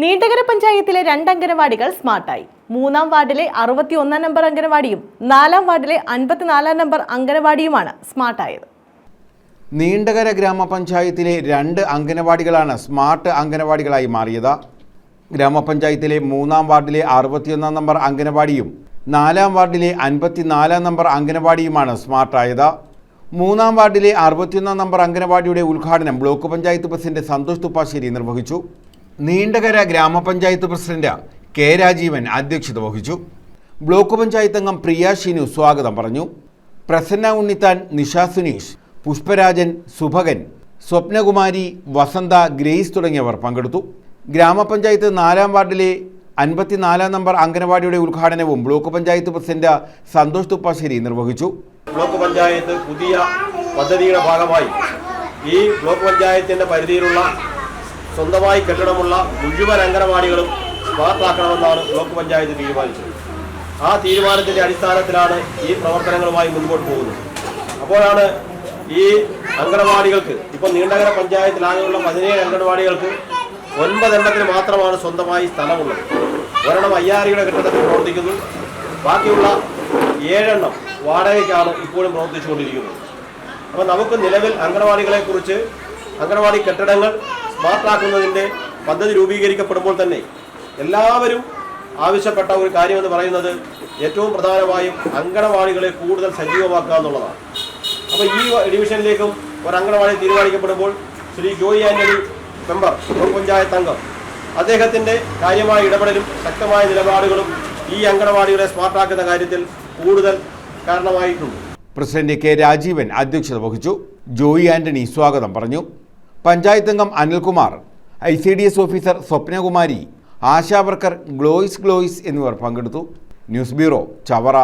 നീണ്ടകര പഞ്ചായത്തിലെ രണ്ട് അംഗനവാടികൾ സ്മാർട്ടായി. മൂന്നാം വാർഡിലെ അറുപത്തി ഒന്നാം നമ്പർ അംഗനവാടിയും നാലാം വാർഡിലെ അൻപത്തിനാലാം നമ്പർ അംഗനവാടിയുമാണ് സ്മാർട്ടായത്. നീണ്ടകര ഗ്രാമപഞ്ചായത്തിലെ രണ്ട് അംഗനവാടികളാണ് സ്മാർട്ട് അംഗനവാടികളായി മാറിയത്. ഗ്രാമപഞ്ചായത്തിലെ മൂന്നാം വാർഡിലെ അറുപത്തിയൊന്നാം നമ്പർ അംഗനവാടിയും നാലാം വാർഡിലെ അൻപത്തിനാലാം നമ്പർ അംഗനവാടിയുമാണ് സ്മാർട്ടായത്. മൂന്നാം വാർഡിലെ അറുപത്തിയൊന്നാം നമ്പർ അംഗനവാടിയുടെ ഉദ്ഘാടനം ബ്ലോക്ക് പഞ്ചായത്ത് പ്രസിഡന്റ് സന്തോഷ് തുപ്പാശ്ശേരി നിർവഹിച്ചു. നീണ്ടകര ഗ്രാമപഞ്ചായത്ത് പ്രസിഡന്റ് കെ രാജീവൻ അധ്യക്ഷത വഹിച്ചു. ബ്ലോക്ക് പഞ്ചായത്ത് അംഗം പ്രിയ ഷിനു സ്വാഗതം പറഞ്ഞു. പ്രസന്ന ഉണ്ണിത്താൻ നിഷ സുനീഷ് പുഷ്പരാജൻ സുഭകൻ സ്വപ്നകുമാരി വസന്ത ഗ്രേസ് തുടങ്ങിയവർ പങ്കെടുത്തു. ഗ്രാമപഞ്ചായത്ത് നാലാം വാർഡിലെ അൻപത്തിനാലാം നമ്പർ അംഗനവാടിയുടെ ഉദ്ഘാടനവും ബ്ലോക്ക് പഞ്ചായത്ത് പ്രസിഡന്റ് സന്തോഷ് തുപ്പാശ്ശേരി നിർവഹിച്ചു. ബ്ലോക്ക് പഞ്ചായത്ത് പുതിയ പദ്ധതിയുടെ ഭാഗമായി ഈ ബ്ലോക്ക് പഞ്ചായത്തിന്റെ പരിധിയിലുള്ള സ്വന്തമായി കെട്ടിടമുള്ള മുഴുവൻ അംഗനവാടികളും സ്മാർട്ടാക്കണമെന്നാണ് ബ്ലോക്ക് പഞ്ചായത്ത് തീരുമാനിച്ചത്. ആ തീരുമാനത്തിന്റെ അടിസ്ഥാനത്തിലാണ് ഈ പ്രവർത്തനങ്ങളുമായി മുൻപോട്ട് പോകുന്നത്. അപ്പോഴാണ് ഈ അംഗനവാടികൾക്ക് ഇപ്പോൾ നീണ്ടകര പഞ്ചായത്തിലാകെയുള്ള പതിനേഴ് അംഗനവാടികൾക്ക് ഒൻപതെണ്ണത്തിന് മാത്രമാണ് സ്വന്തമായി സ്ഥലമുള്ളത്. ഒരെണ്ണം അയ്യാരിയുടെ കെട്ടിടത്തിൽ പ്രവർത്തിക്കുന്നു. ബാക്കിയുള്ള ഏഴെണ്ണം വാടകയ്ക്കാണ് ഇപ്പോഴും പ്രവർത്തിച്ചുകൊണ്ടിരിക്കുന്നത്. അപ്പോൾ നമുക്ക് നിലവിൽ അംഗനവാടികളെ കുറിച്ച് അംഗനവാടി കെട്ടിടങ്ങൾ സ്മാർട്ടാക്കുന്നതിന്റെ പദ്ധതി രൂപീകരിക്കപ്പെടുമ്പോൾ തന്നെ എല്ലാവരും ആവശ്യപ്പെട്ട ഒരു കാര്യമെന്ന് പറയുന്നത് ഏറ്റവും പ്രധാനമായും അങ്കണവാടികളെ കൂടുതൽ സജീവമാക്കുക എന്നുള്ളതാണ്. അപ്പോൾ ഈ ഡിവിഷനിലേക്കും ഒരു അങ്കണവാടി തീരുമാനിക്കപ്പെടുമ്പോൾ ശ്രീ ജോയി ആന്റണി മെമ്പർ പഞ്ചായത്ത് അംഗം അദ്ദേഹത്തിന്റെ കാര്യമായ ഇടപെടലും ശക്തമായ നിലപാടുകളും ഈ അങ്കണവാടികളെ സ്മാർട്ടാക്കുന്ന കാര്യത്തിൽ കൂടുതൽ കാരണമായിട്ടുണ്ട്. പ്രസിഡന്റ് കെ രാജീവൻ അധ്യക്ഷത വഹിച്ചു. ജോയി ആന്റണി സ്വാഗതം പറഞ്ഞു. പഞ്ചായത്ത് അംഗം Anilkumar I C D S officer Swapnakumari ASHA worker Gloys Gloys എന്നിവർ പങ്കെടുത്തു. News bureau Chavara.